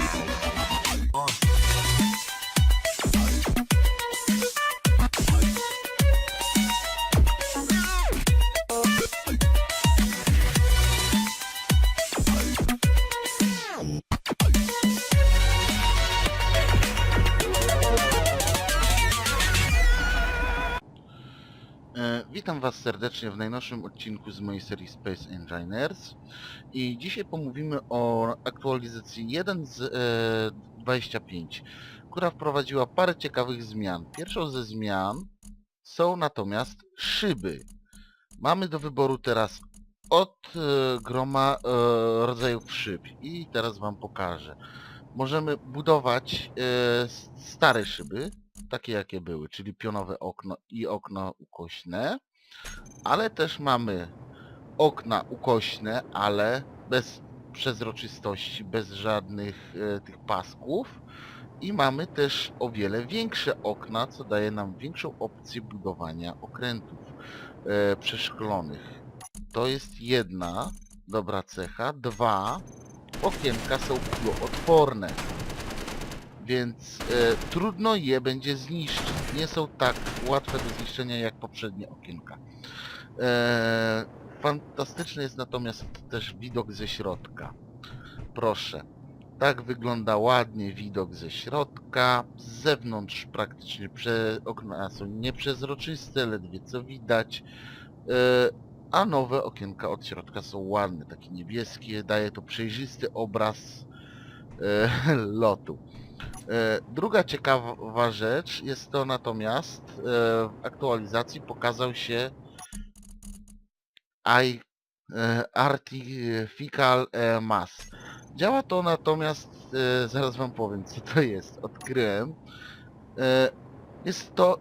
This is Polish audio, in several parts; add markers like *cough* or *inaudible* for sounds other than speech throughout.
Thanks. Witam Was serdecznie w najnowszym odcinku z mojej serii Space Engineers i dzisiaj pomówimy o aktualizacji 1 z e, 25, która wprowadziła parę ciekawych zmian. Pierwszą ze zmian są natomiast szyby. Mamy do wyboru teraz od e, groma e, rodzajów szyb i teraz Wam pokażę. Możemy budować e, stare szyby, takie jakie były, czyli pionowe okno i okno ukośne, ale też mamy okna ukośne, ale bez przezroczystości, bez żadnych e, tych pasków i mamy też o wiele większe okna, co daje nam większą opcję budowania okrętów e, przeszklonych. To jest jedna dobra cecha. Dwa, okienka są kuloodporne więc e, trudno je będzie zniszczyć. Nie są tak łatwe do zniszczenia jak poprzednie okienka. E, fantastyczny jest natomiast też widok ze środka. Proszę. Tak wygląda ładnie widok ze środka. Z zewnątrz praktycznie prze... okna są nieprzezroczyste, ledwie co widać. E, a nowe okienka od środka są ładne, takie niebieskie. Daje to przejrzysty obraz e, lotu. E, Druga ciekawa rzecz jest to natomiast e, w aktualizacji pokazał się I, e, Artificial Mass. Działa to natomiast, zaraz wam powiem co to jest, odkryłem. Jest to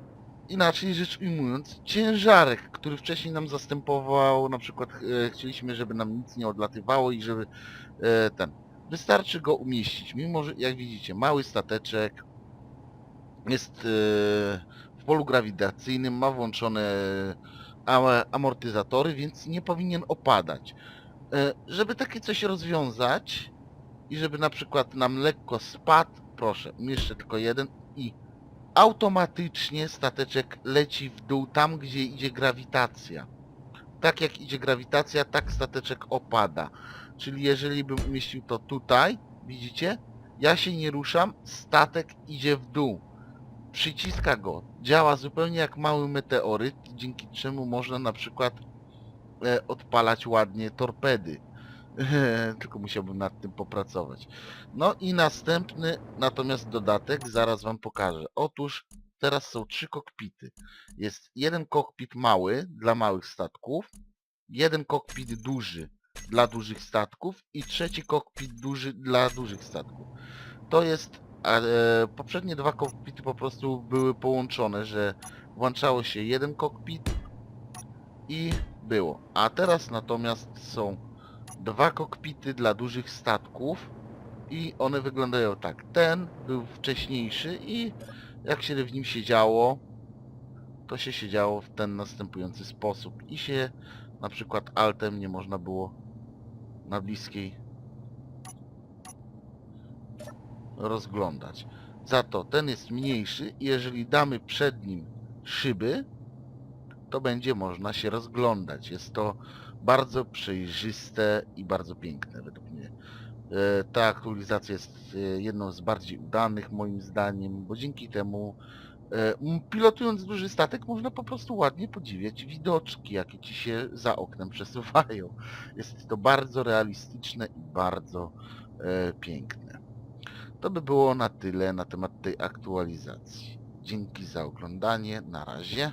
inaczej rzecz ujmując ciężarek, który wcześniej nam zastępował, na przykład chcieliśmy, żeby nam nic nie odlatywało i żeby ten, Wystarczy go umieścić, mimo że jak widzicie mały stateczek jest e, w polu grawitacyjnym, ma włączone amortyzatory, więc nie powinien opadać. E, Żeby takie coś rozwiązać i żeby na przykład nam lekko spadł, proszę, umieszczę tylko jeden i automatycznie stateczek leci w dół tam, gdzie idzie grawitacja. Tak jak idzie grawitacja, tak stateczek opada. Czyli jeżeli bym umieścił to tutaj, widzicie? Ja się nie ruszam, statek idzie w dół. Przyciska go. Działa zupełnie jak mały meteoryt, dzięki czemu można na przykład e, odpalać ładnie torpedy. *laughs* Tylko musiałbym nad tym popracować. No i następny natomiast dodatek, zaraz wam pokażę. Otóż teraz są trzy kokpity. Jest jeden kokpit mały dla małych statków, jeden kokpit duży dla dużych statków i trzeci kokpit duży dla dużych statków. To jest... a, E, poprzednie dwa kokpity po prostu były połączone, że włączało się jeden kokpit i było. A teraz natomiast są dwa kokpity dla dużych statków i one wyglądają tak. Ten był wcześniejszy i jak się w nim siedziało, to się siedziało w ten następujący sposób i się na przykład altem nie można było na bliskiej rozglądać. Za to ten jest mniejszy i jeżeli damy przed nim szyby, to będzie można się rozglądać. Jest to bardzo przejrzyste i bardzo piękne według mnie. E, Ta aktualizacja jest e, jedną z bardziej udanych moim zdaniem, bo dzięki temu pilotując duży statek można po prostu ładnie podziwiać widoczki, jakie ci się za oknem *laughs* przesuwają. Jest to bardzo realistyczne i bardzo e, piękne. To by było na tyle na temat tej aktualizacji. Dzięki za oglądanie. Na razie.